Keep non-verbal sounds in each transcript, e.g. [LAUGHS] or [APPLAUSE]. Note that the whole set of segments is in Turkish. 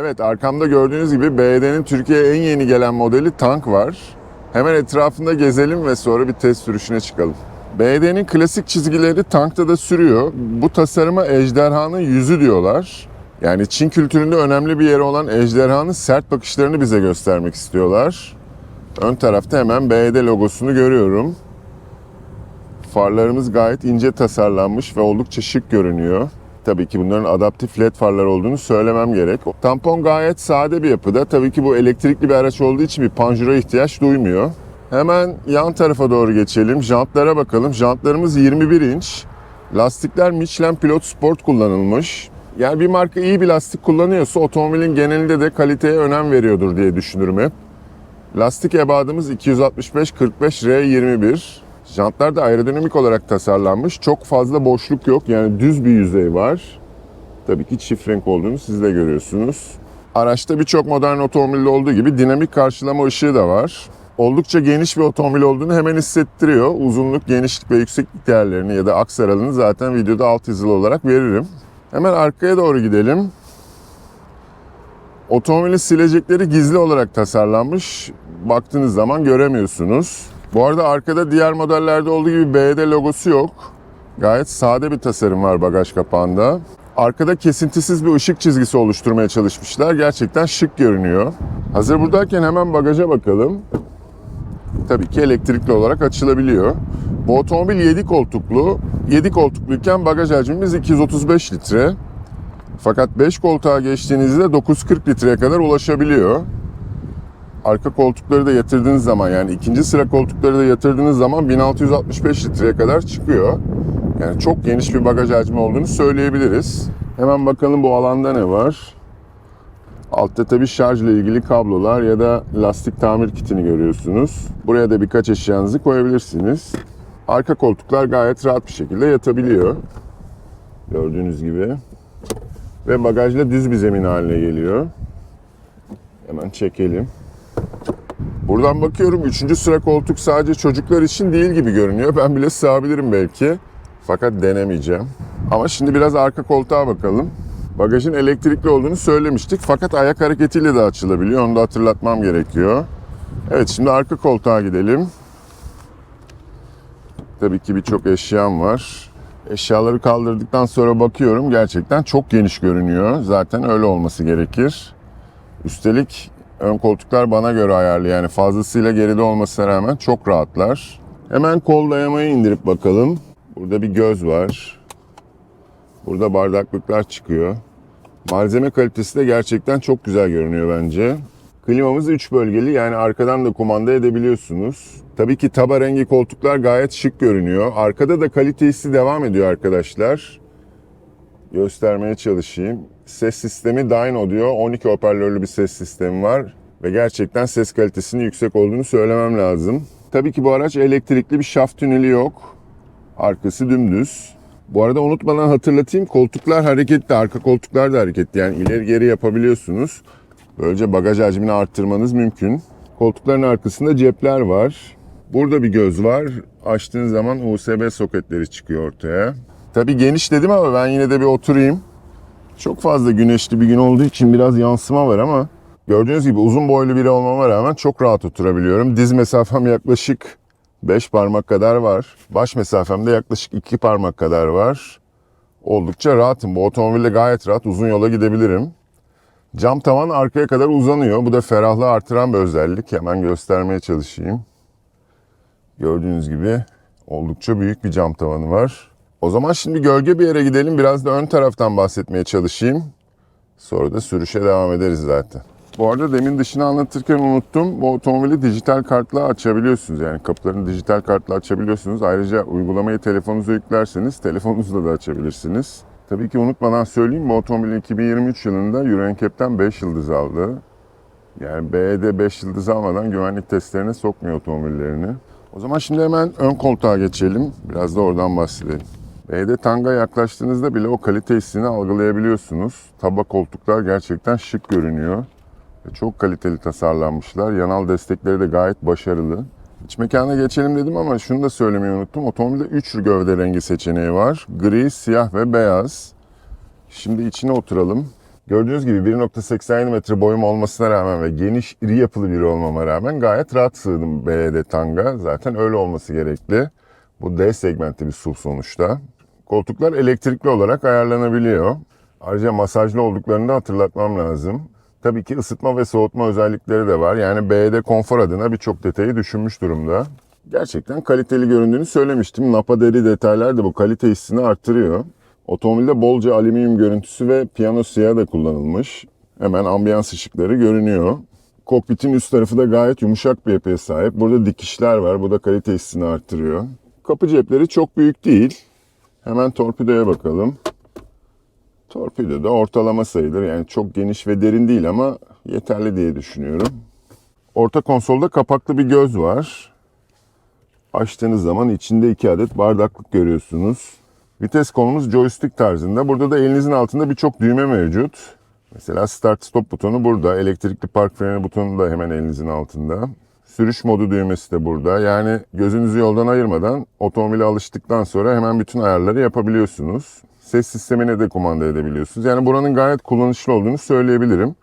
Evet arkamda gördüğünüz gibi BYD'nin Türkiye'ye en yeni gelen modeli tank var. Hemen etrafında gezelim ve sonra bir test sürüşüne çıkalım. BYD'nin klasik çizgileri tankta da sürüyor. Bu tasarıma ejderhanın yüzü diyorlar. Yani Çin kültüründe önemli bir yeri olan ejderhanın sert bakışlarını bize göstermek istiyorlar. Ön tarafta hemen BYD logosunu görüyorum. Farlarımız gayet ince tasarlanmış ve oldukça şık görünüyor. Tabii ki bunların adaptif led farlar olduğunu söylemem gerek. Tampon gayet sade bir yapıda. Tabii ki bu elektrikli bir araç olduğu için bir panjura ihtiyaç duymuyor. Hemen yan tarafa doğru geçelim. Jantlara bakalım. Jantlarımız 21 inç. Lastikler Michelin Pilot Sport kullanılmış. Yani bir marka iyi bir lastik kullanıyorsa otomobilin genelinde de kaliteye önem veriyordur diye düşünürüm hep. Lastik ebadımız 265 45 R21. Jantlar da aerodinamik olarak tasarlanmış. Çok fazla boşluk yok. Yani düz bir yüzey var. Tabii ki çift renk olduğunu siz de görüyorsunuz. Araçta birçok modern otomobilde olduğu gibi dinamik karşılama ışığı da var. Oldukça geniş bir otomobil olduğunu hemen hissettiriyor. Uzunluk, genişlik ve yükseklik değerlerini ya da aks aralığını zaten videoda alt yazılı olarak veririm. Hemen arkaya doğru gidelim. Otomobilin silecekleri gizli olarak tasarlanmış. Baktığınız zaman göremiyorsunuz. Bu arada arkada diğer modellerde olduğu gibi BYD logosu yok. Gayet sade bir tasarım var bagaj kapağında. Arkada kesintisiz bir ışık çizgisi oluşturmaya çalışmışlar. Gerçekten şık görünüyor. Hazır buradayken hemen bagaja bakalım. Tabii ki elektrikli olarak açılabiliyor. Bu otomobil 7 koltuklu. 7 koltukluyken bagaj hacmimiz 235 litre. Fakat 5 koltuğa geçtiğinizde 940 litreye kadar ulaşabiliyor. Arka koltukları da yatırdığınız zaman yani ikinci sıra koltukları da yatırdığınız zaman 1665 litreye kadar çıkıyor. Yani çok geniş bir bagaj hacmi olduğunu söyleyebiliriz. Hemen bakalım bu alanda ne var. Altta tabii şarjla ilgili kablolar ya da lastik tamir kitini görüyorsunuz. Buraya da birkaç eşyanızı koyabilirsiniz. Arka koltuklar gayet rahat bir şekilde yatabiliyor. Gördüğünüz gibi. Ve bagajla düz bir zemin haline geliyor. Hemen çekelim. Buradan bakıyorum 3. sıra koltuk sadece çocuklar için değil gibi görünüyor. Ben bile sığabilirim belki. Fakat denemeyeceğim. Ama şimdi biraz arka koltuğa bakalım. Bagajın elektrikli olduğunu söylemiştik. Fakat ayak hareketiyle de açılabiliyor. Onu da hatırlatmam gerekiyor. Evet şimdi arka koltuğa gidelim. Tabii ki birçok eşyam var. Eşyaları kaldırdıktan sonra bakıyorum gerçekten çok geniş görünüyor. Zaten öyle olması gerekir. Üstelik ön koltuklar bana göre ayarlı yani fazlasıyla geride olmasına rağmen çok rahatlar. Hemen kol dayamayı indirip bakalım. Burada bir göz var. Burada bardaklıklar çıkıyor. Malzeme kalitesi de gerçekten çok güzel görünüyor bence. Klimamız 3 bölgeli yani arkadan da kumanda edebiliyorsunuz. Tabii ki taba rengi koltuklar gayet şık görünüyor. Arkada da kalitesi devam ediyor arkadaşlar. Göstermeye çalışayım. Ses sistemi Dyno diyor. 12 hoparlörlü bir ses sistemi var. Ve gerçekten ses kalitesinin yüksek olduğunu söylemem lazım. Tabii ki bu araç elektrikli bir şaft tüneli yok. Arkası dümdüz. Bu arada unutmadan hatırlatayım koltuklar hareketli, arka koltuklar da hareketli. Yani ileri geri yapabiliyorsunuz. Böylece bagaj hacmini arttırmanız mümkün. Koltukların arkasında cepler var. Burada bir göz var. Açtığın zaman USB soketleri çıkıyor ortaya. Tabii geniş dedim ama ben yine de bir oturayım. Çok fazla güneşli bir gün olduğu için biraz yansıma var ama gördüğünüz gibi uzun boylu biri olmama rağmen çok rahat oturabiliyorum. Diz mesafem yaklaşık 5 parmak kadar var. Baş mesafemde yaklaşık 2 parmak kadar var. Oldukça rahatım. Bu otomobilde gayet rahat uzun yola gidebilirim. Cam tavan arkaya kadar uzanıyor. Bu da ferahlığı artıran bir özellik. Hemen göstermeye çalışayım. Gördüğünüz gibi oldukça büyük bir cam tavanı var. O zaman şimdi gölge bir yere gidelim. Biraz da ön taraftan bahsetmeye çalışayım. Sonra da sürüşe devam ederiz zaten. Bu arada demin dışını anlatırken unuttum. Bu otomobili dijital kartla açabiliyorsunuz. Yani kapılarını dijital kartla açabiliyorsunuz. Ayrıca uygulamayı telefonunuza yüklerseniz telefonunuzla da açabilirsiniz. Tabii ki unutmadan söyleyeyim bu otomobil 2023 yılında Euro NCAP'ten 5 yıldız aldı. Yani BE'de 5 yıldız almadan güvenlik testlerine sokmuyor otomobillerini. O zaman şimdi hemen ön koltuğa geçelim. Biraz da oradan bahsedelim. B'de tanga yaklaştığınızda bile o kalite hissini algılayabiliyorsunuz. Taba koltuklar gerçekten şık görünüyor. Ve çok kaliteli tasarlanmışlar. Yanal destekleri de gayet başarılı. İç mekana geçelim dedim ama şunu da söylemeyi unuttum. Otomobilde 3 gövde rengi seçeneği var. Gri, siyah ve beyaz. Şimdi içine oturalım. Gördüğünüz gibi 1.87 metre boyum olmasına rağmen ve geniş iri yapılı biri olmama rağmen gayet rahat sığdım BYD Tang'a. Zaten öyle olması gerekli. Bu D segmentli bir SUV sonuçta. Koltuklar elektrikli olarak ayarlanabiliyor. Ayrıca masajlı olduklarını da hatırlatmam lazım. Tabii ki ısıtma ve soğutma özellikleri de var. Yani BYD konfor adına birçok detayı düşünmüş durumda. Gerçekten kaliteli göründüğünü söylemiştim. Napa deri detaylar da bu kalite hissini arttırıyor. Otomobilde bolca alüminyum görüntüsü ve piyano siyah da kullanılmış. Hemen ambiyans ışıkları görünüyor. Kokpitin üst tarafı da gayet yumuşak bir yapıya sahip. Burada dikişler var. Bu da kalite hissini arttırıyor. Kapı cepleri çok büyük değil. Hemen torpidoya bakalım. Torpido da ortalama sayılır. Yani çok geniş ve derin değil ama yeterli diye düşünüyorum. Orta konsolda kapaklı bir göz var. Açtığınız zaman içinde iki adet bardaklık görüyorsunuz. Vites kolumuz joystick tarzında. Burada da elinizin altında birçok düğme mevcut. Mesela start stop butonu burada. Elektrikli park freni butonu da hemen elinizin altında. Sürüş modu düğmesi de burada. Yani gözünüzü yoldan ayırmadan otomobile alıştıktan sonra hemen bütün ayarları yapabiliyorsunuz. Ses sistemine de kumanda edebiliyorsunuz. Yani buranın gayet kullanışlı olduğunu söyleyebilirim.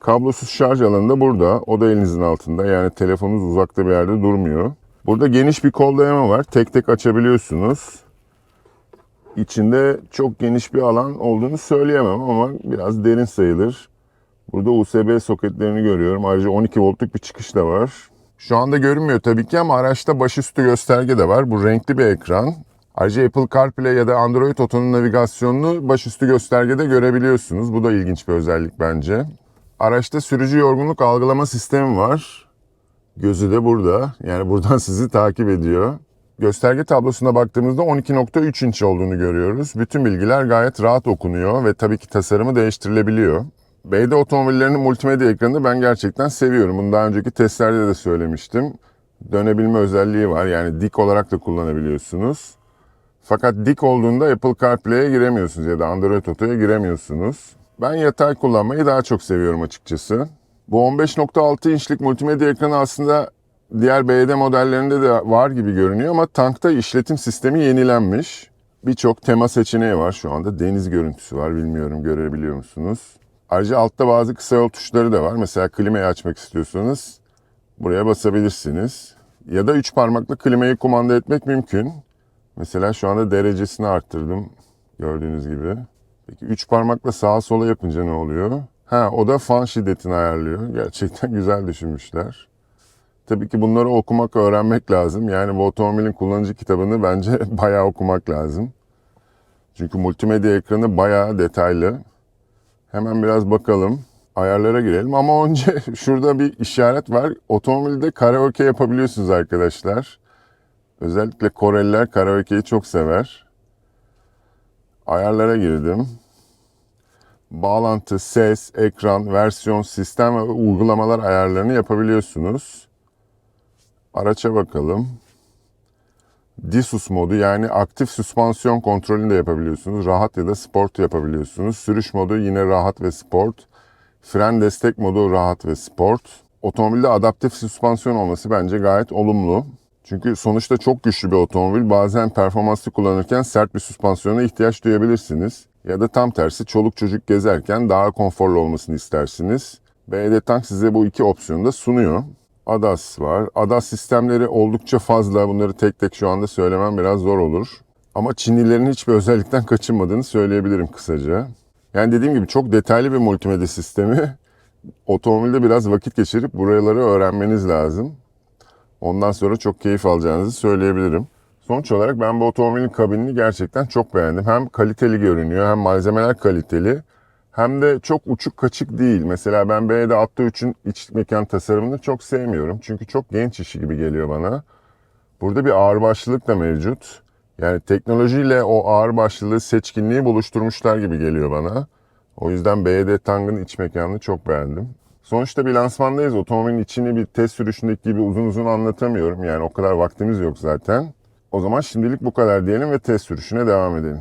Kablosuz şarj alanı da burada. O da elinizin altında. Yani telefonunuz uzakta bir yerde durmuyor. Burada geniş bir kol dayama var. Tek tek açabiliyorsunuz. İçinde çok geniş bir alan olduğunu söyleyemem ama biraz derin sayılır. Burada USB soketlerini görüyorum. Ayrıca 12 voltluk bir çıkış da var. Şu anda görünmüyor tabii ki ama araçta başüstü gösterge de var. Bu renkli bir ekran. Ayrıca Apple CarPlay ya da Android Auto'nun navigasyonunu başüstü göstergede görebiliyorsunuz. Bu da ilginç bir özellik bence. Araçta sürücü yorgunluk algılama sistemi var. Gözü de burada. Yani buradan [LAUGHS] sizi takip ediyor. Gösterge tablosuna baktığımızda 12.3 inç olduğunu görüyoruz. Bütün bilgiler gayet rahat okunuyor ve tabii ki tasarımı değiştirilebiliyor. BD otomobillerinin multimedya ekranını ben gerçekten seviyorum. Bunu daha önceki testlerde de söylemiştim. Dönebilme özelliği var. Yani dik olarak da kullanabiliyorsunuz. Fakat dik olduğunda Apple CarPlay'e giremiyorsunuz ya da Android Auto'ya giremiyorsunuz. Ben yatay kullanmayı daha çok seviyorum açıkçası. Bu 15.6 inçlik multimedya ekranı aslında diğer BYD modellerinde de var gibi görünüyor ama tankta işletim sistemi yenilenmiş. Birçok tema seçeneği var şu anda. Deniz görüntüsü var bilmiyorum görebiliyor musunuz? Ayrıca altta bazı kısa yol tuşları da var. Mesela klimayı açmak istiyorsanız buraya basabilirsiniz. Ya da üç parmakla klimayı kumanda etmek mümkün. Mesela şu anda derecesini arttırdım gördüğünüz gibi. Peki üç parmakla sağa sola yapınca ne oluyor? Ha o da fan şiddetini ayarlıyor. Gerçekten [LAUGHS] güzel düşünmüşler. Tabii ki bunları okumak, öğrenmek lazım. Yani bu otomobilin kullanıcı kitabını bence [LAUGHS] bayağı okumak lazım. Çünkü multimedya ekranı bayağı detaylı. Hemen biraz bakalım. Ayarlara girelim ama önce [LAUGHS] şurada bir işaret var. Otomobilde karaoke yapabiliyorsunuz arkadaşlar. Özellikle Koreliler karaoke'yi çok sever. Ayarlara girdim. Bağlantı, ses, ekran, versiyon, sistem ve uygulamalar ayarlarını yapabiliyorsunuz. Araça bakalım. Disus modu yani aktif süspansiyon kontrolünü de yapabiliyorsunuz. Rahat ya da sport yapabiliyorsunuz. Sürüş modu yine rahat ve sport. Fren destek modu rahat ve sport. Otomobilde adaptif süspansiyon olması bence gayet olumlu. Çünkü sonuçta çok güçlü bir otomobil. Bazen performanslı kullanırken sert bir süspansiyona ihtiyaç duyabilirsiniz. Ya da tam tersi çoluk çocuk gezerken daha konforlu olmasını istersiniz. BYD Tank size bu iki opsiyonu da sunuyor. ADAS var. ADAS sistemleri oldukça fazla. Bunları tek tek şu anda söylemem biraz zor olur. Ama Çinlilerin hiçbir [LAUGHS] özellikten kaçınmadığını söyleyebilirim kısaca. Yani dediğim gibi çok detaylı bir multimedya sistemi. Otomobilde biraz vakit geçirip buraları öğrenmeniz lazım. Ondan sonra çok keyif alacağınızı söyleyebilirim. Sonuç olarak ben bu otomobilin kabinini gerçekten çok beğendim. Hem kaliteli görünüyor hem malzemeler kaliteli. Hem de çok uçuk kaçık değil. Mesela ben BYD Atto 3'ün iç mekan tasarımını çok sevmiyorum. Çünkü çok genç işi gibi geliyor bana. Burada bir ağırbaşlılık da mevcut. Yani teknolojiyle o ağırbaşlılığı, seçkinliği buluşturmuşlar gibi geliyor bana. O yüzden BYD Tang'ın iç mekanını çok beğendim. Sonuçta bir lansmandayız. Otomobilin içini bir test sürüşündeki gibi uzun uzun anlatamıyorum. Yani o kadar vaktimiz yok zaten. O zaman şimdilik bu kadar diyelim ve test sürüşüne devam edelim.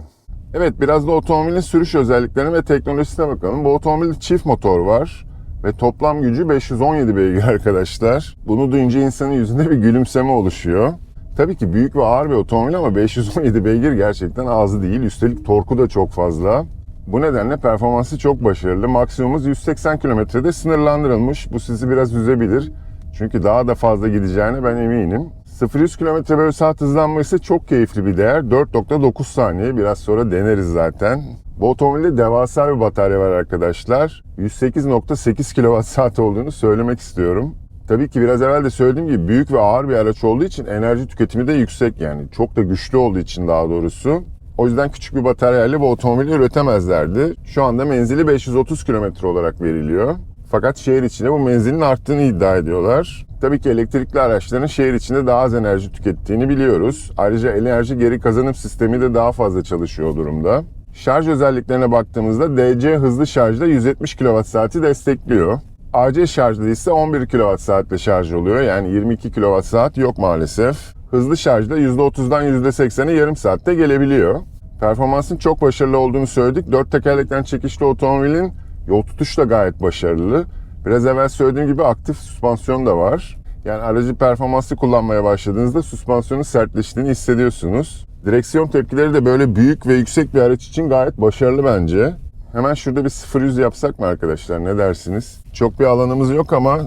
Evet biraz da otomobilin sürüş özelliklerine ve teknolojisine bakalım. Bu otomobilde çift motor var ve toplam gücü 517 beygir [LAUGHS] arkadaşlar. Bunu duyunca insanın yüzünde bir gülümseme oluşuyor. Tabii ki büyük ve ağır bir otomobil ama 517 beygir gerçekten az değil. Üstelik torku da çok fazla. Bu nedenle performansı çok başarılı. Maksimumumuz 180 kilometrede sınırlandırılmış. Bu sizi biraz üzebilir. Çünkü daha da fazla gideceğine ben eminim. 0-100 km bölü saat hızlanma ise çok keyifli bir değer. 4.9 saniye. Biraz sonra deneriz zaten. Bu otomobilde devasa bir batarya var arkadaşlar. 108.8 kWh olduğunu söylemek istiyorum. Tabii ki biraz evvel de söylediğim gibi büyük ve ağır bir araç olduğu için enerji tüketimi de yüksek yani. Çok da güçlü olduğu için daha doğrusu. O yüzden küçük bir bataryayla bu otomobili üretemezlerdi. Şu anda menzili 530 km olarak veriliyor. Fakat şehir içinde bu menzilin arttığını iddia ediyorlar. Tabii ki elektrikli araçların şehir içinde daha az enerji tükettiğini biliyoruz. Ayrıca enerji geri kazanım sistemi de daha fazla çalışıyor durumda. Şarj özelliklerine baktığımızda DC hızlı şarjda 170 kWh'i destekliyor. AC şarjda ise 11 kWh ile şarj oluyor. Yani 22 kWh yok maalesef. Hızlı şarjda %30'dan %80'e yarım saatte gelebiliyor. Performansın çok başarılı olduğunu söyledik. Dört tekerlekten çekişli otomobilin yol tutuşu da gayet başarılı. Biraz evvel söylediğim gibi aktif süspansiyon da var. Yani aracı performanslı kullanmaya başladığınızda süspansiyonun sertleştiğini hissediyorsunuz. Direksiyon tepkileri de böyle büyük ve yüksek bir araç için gayet başarılı bence. Hemen şurada bir 0-100 yapsak mı arkadaşlar ne dersiniz? Çok bir alanımız yok ama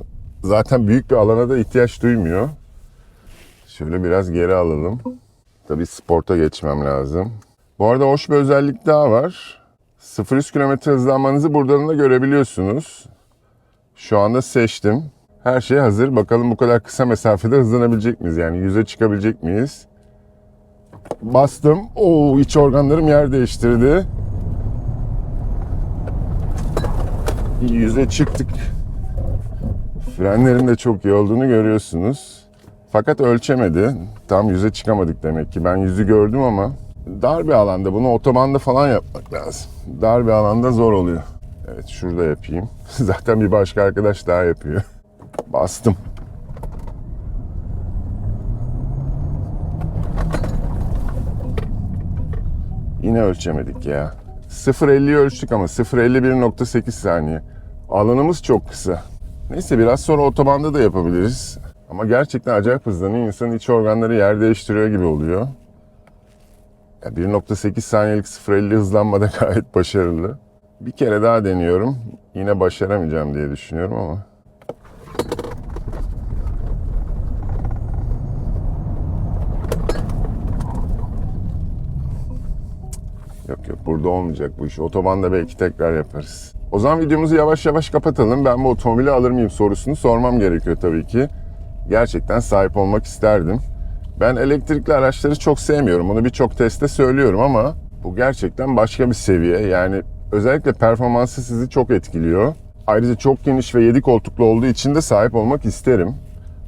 zaten büyük bir alana da ihtiyaç duymuyor. Şöyle biraz geri alalım. Tabii sporta geçmem lazım. Bu arada hoş bir özellik daha var. 0-100 km hızlanmanızı buradan da görebiliyorsunuz. Şu anda seçtim. Her şey hazır. Bakalım bu kadar kısa mesafede hızlanabilecek miyiz? Yani 100'e çıkabilecek miyiz? Bastım. Oo iç organlarım yer değiştirdi. 100'e çıktık. Frenlerin de çok iyi olduğunu görüyorsunuz. Fakat ölçemedi. Tam 100'e çıkamadık demek ki. Ben 100'ü gördüm ama dar bir alanda bunu otobanda falan yapmak lazım. Dar bir alanda zor oluyor. Evet şurada yapayım. [LAUGHS] Zaten bir başka arkadaş daha yapıyor. [LAUGHS] Bastım. Yine ölçemedik ya. 0.50'yi ölçtük ama 0.51.8 saniye. Alanımız çok kısa. Neyse biraz sonra otobanda da yapabiliriz. Ama gerçekten acayip hızlanıyor. İnsanın iç organları yer değiştiriyor gibi oluyor. Ya 1.8 saniyelik 0.50 hızlanma da [LAUGHS] gayet başarılı. Bir kere daha deniyorum. Yine başaramayacağım diye düşünüyorum ama. Yok yok burada olmayacak bu iş. Otobanda belki tekrar yaparız. O zaman videomuzu yavaş yavaş kapatalım. Ben bu otomobili alır mıyım sorusunu sormam gerekiyor tabii ki. Gerçekten sahip olmak isterdim. Ben elektrikli araçları çok sevmiyorum. Bunu birçok testte söylüyorum ama bu gerçekten başka bir seviye. Yani özellikle performansı sizi çok etkiliyor. Ayrıca çok geniş ve 7 koltuklu olduğu için de sahip olmak isterim.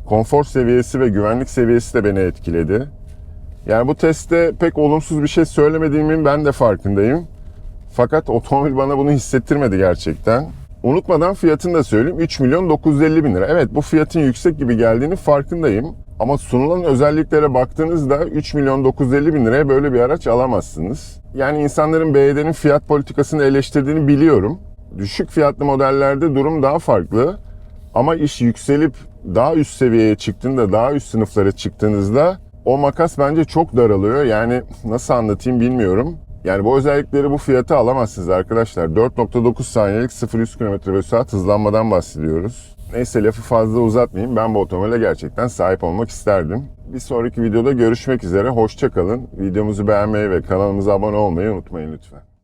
Konfor seviyesi ve güvenlik seviyesi de beni etkiledi. Yani bu testte pek olumsuz bir şey söylemediğimin ben de farkındayım. Fakat otomobil bana bunu hissettirmedi gerçekten. Unutmadan fiyatını da söyleyeyim. 3 milyon 950 bin lira. Evet bu fiyatın yüksek gibi geldiğini farkındayım. Ama sunulan özelliklere baktığınızda 3 milyon 950 bin liraya böyle bir araç alamazsınız. Yani insanların BYD'nin fiyat politikasını eleştirdiğini biliyorum. Düşük fiyatlı modellerde durum daha farklı. Ama iş yükselip daha üst seviyeye çıktığında, daha üst sınıflara çıktığınızda o makas bence çok daralıyor. Yani nasıl anlatayım bilmiyorum. Yani bu özellikleri bu fiyata alamazsınız arkadaşlar. 4.9 saniyelik 0-100 km bölü saat hızlanmadan bahsediyoruz. Neyse lafı fazla uzatmayayım. Ben bu otomobile gerçekten sahip olmak isterdim. Bir sonraki videoda görüşmek üzere. Hoşçakalın. Videomuzu beğenmeyi ve kanalımıza abone olmayı unutmayın lütfen.